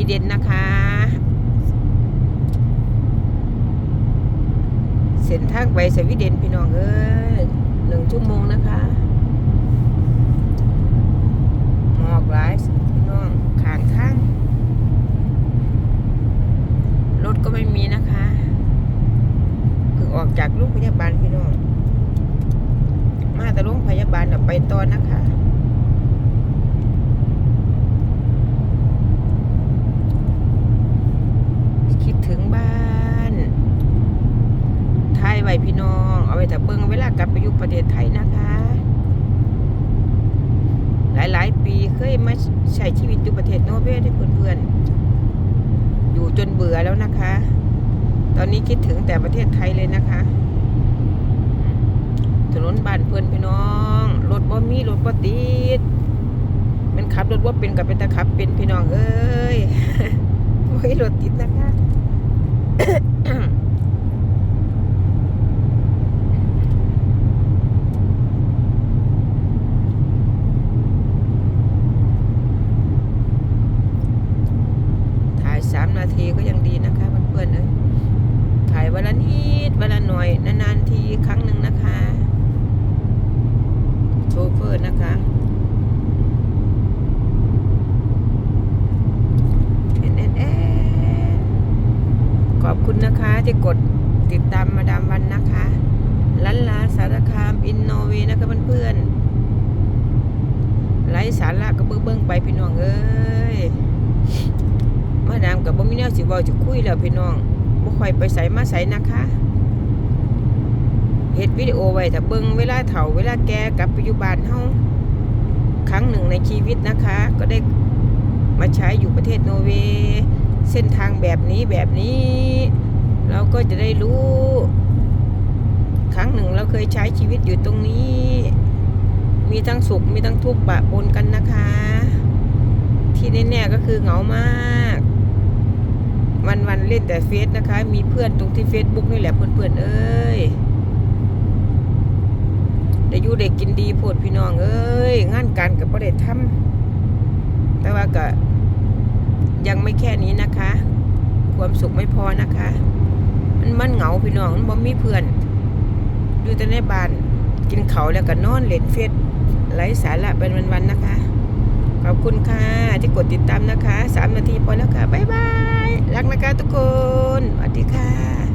ีเดนนะคะ เส้นทางไปสวีเดนพี่น้องเอ้ยหนึ่งชั่วโมงนะคะหมอกหลายพี่น้องข้างทางรถก็ไม่มีนะคะเพิ่งออกจากโรงพยาบาลพี่น้อง มาแต่โรงพยาบาลไปต่อนะคะ คิดถึงบ้านไทยไว้ พี่น้อง เอาไว้แต่เบิ่งเวลากลับไปอยู่ประเทศไทยนะคะ หลายๆ ปีเคยมาใช้ชีวิตอยู่ประเทศโนเวย์ด้วยเพื่อนๆ อยู่จนเบื่อแล้วนะคะ ตอนนี้คิดถึงแต่ประเทศไทยเลยนะคะ ถนนบ้านเพื่อนพี่น้อง รถบ่มีรถบ่ติดมันขับรถว่าเป็นกับเป็นตะขับเป็นพี่น้องเอ้ยโอ้ยรถติดนะคะ ถ่ายสามนาทีก็ยังดีนะคะเพื่อนๆเอ้ยถ่ายวันละนิดวันละหน่อย นานๆทีครั้งหนึ่งนะคะ โชเฟอร์นะคะแอนแอนแอนขอบคุณนะคะที่กดติดตามมาดามวันนะคะลันลาสารคามอินโนเวนะคะเพื่อนๆไร้สาระก็เบิ้งเบิ้งไปพี่น้องเอ้ยมาดามกับบ่มีแนวสิเว้าจะคุยแล้วพี่น้องบ่ค่อยไปใส่มาใส่นะคะ เฮ็ดวิดีโอไว้ถ้าเบิ่งเวลาเฒ่าเวลาแก่กลับไปอยู่บ้านเฮาครั้งหนึ่งในชีวิตนะคะ ก็ได้มาใช้อยู่ประเทศโนเวย์เส้นทางแบบนี้แบบนี้ เราก็จะได้รู้ ครั้งหนึ่งเราเคยใช้ชีวิตอยู่ตรงนี้ มีทั้งสุขมีทั้งทุกข์ปะปนกันนะคะ ที่แน่ๆก็คือเหงามากวันวันๆเล่นแต่เฟซนะคะ มีเพื่อนตรงที่เฟซบุ๊กนี่แหละเพื่อนๆเอ้ย อยู่ได้กินดีโพดพี่น้อง เอ้ย งานการกับประเด็ทำแต่ว่าก็ยังไม่แค่นี้นะคะ ความสุขไม่พอนะคะ มันมันเหงาพี่น้อง มันบ่มีเพื่อน อยู่แต่ในบ้าน กินเขาแล้วก็นอนเล่นเฟซไร้สาระเป็นวันๆนะคะ ขอบคุณค่ะ ที่กดติดตามนะคะ 3 นาทีพอแล้วค่ะ บ๊ายบาย รักนะคะทุกคน สวัสดีค่ะ